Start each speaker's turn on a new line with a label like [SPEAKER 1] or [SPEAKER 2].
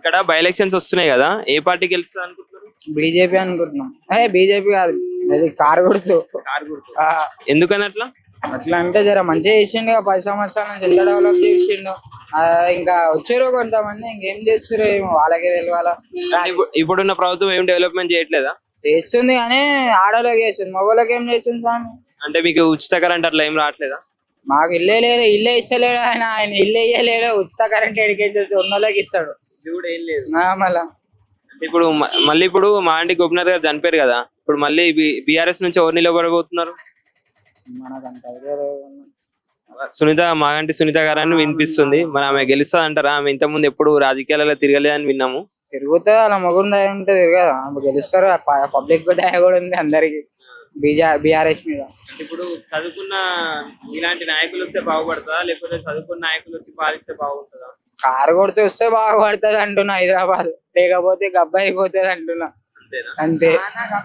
[SPEAKER 1] ఇక్కడ by elections వస్తున్నాయి కదా ఏ పార్టీ గెలుస్తుంది అనుకుంటున్నారు?
[SPEAKER 2] బీజేపీ అనుకుంటున్నాం. అదే బీజేపీ కాదు. అది కారు గుర్తు.
[SPEAKER 1] కారు గుర్తు.
[SPEAKER 2] ఆ,
[SPEAKER 1] ఎందుకని అట్లా?
[SPEAKER 2] అట్లా అంటే జర మంచిగా చేసిండు పది సంవత్సరాల నుంచి ఎంత డెవలప్ చేసిండు ఇంకా వచ్చారు కొంతమంది ఇంకేం చేస్తారు ఏమో వాళ్ళకే తెలియాలా
[SPEAKER 1] ఇప్పుడు- ఇప్పుడున్న ప్రభుత్వం ఏం డెవలప్మెంట్ చేయట్లేదా?
[SPEAKER 2] చేస్తుంది కానీ ఆడలోకి చేస్తుంది మగవాళ్ళకి ఏం చేస్తుంది స్వామి?
[SPEAKER 1] అంటే మీకు ఉచిత కరెంట్ అట్లా ఏం రావట్లేదా?
[SPEAKER 2] మాకు ఇల్లే లేదు ఇల్లే ఇస్తలేడు ఆయన ఆయన ఇల్లే ఇయ్యలేడు ఉచిత కరెంట్ ఎడికేసి ఉన్నోళ్ళకి ఇస్తాడు.
[SPEAKER 1] ఇది కూడా ఏం లేదు.
[SPEAKER 2] ఆ, మళ్ళా.
[SPEAKER 1] ఇప్పుడు మళ్ళీ ఇప్పుడు మా ఆంటీ గోపినాథ్ గారు చనిపోయారు కదా ఇప్పుడు మళ్ళీ బీఆర్ఎస్ నుంచి ఎవరు నిలబడబోతున్నారు. సునీత మా ఆంటీ సునీత గారు అని వినిపిస్తుంది. మరి ఆమె గెలుస్తుంది అంటారా ఆమె ఇంతకుముందు ఎప్పుడు రాజకీయాలలో తిరగలేదని విన్నాము.
[SPEAKER 2] తిరుగుతుంది అలా దయ ఉంటుంది కదా ఆమె గెలుస్తారు? పబ్లిక్ దయ కూడా ఉంది అందరికి. బీజా బీఆర్ఎస్ మీద.
[SPEAKER 1] ఇప్పుడు చదువుకున్న ఇలాంటి నాయకులు వస్తే బాగుపడుతుందా? లేకపోతే చదువుకున్న నాయకులు వచ్చి పాలిస్తే బాగుంటుందా?
[SPEAKER 2] కారు కొడితే వస్తే బాగుపడుతుంది అంటున్నా హైదరాబాద్. లేకపోతే గబ్బ అయిపోతుంది అంటున్నా. అంతే.